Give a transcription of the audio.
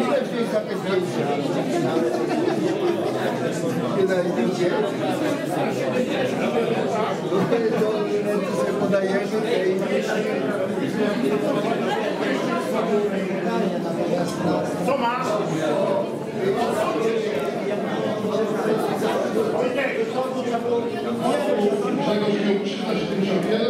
Ile wziąć za te zdjęcia? dali gdzie? To sobie podajemy. Co masz? Czego nie?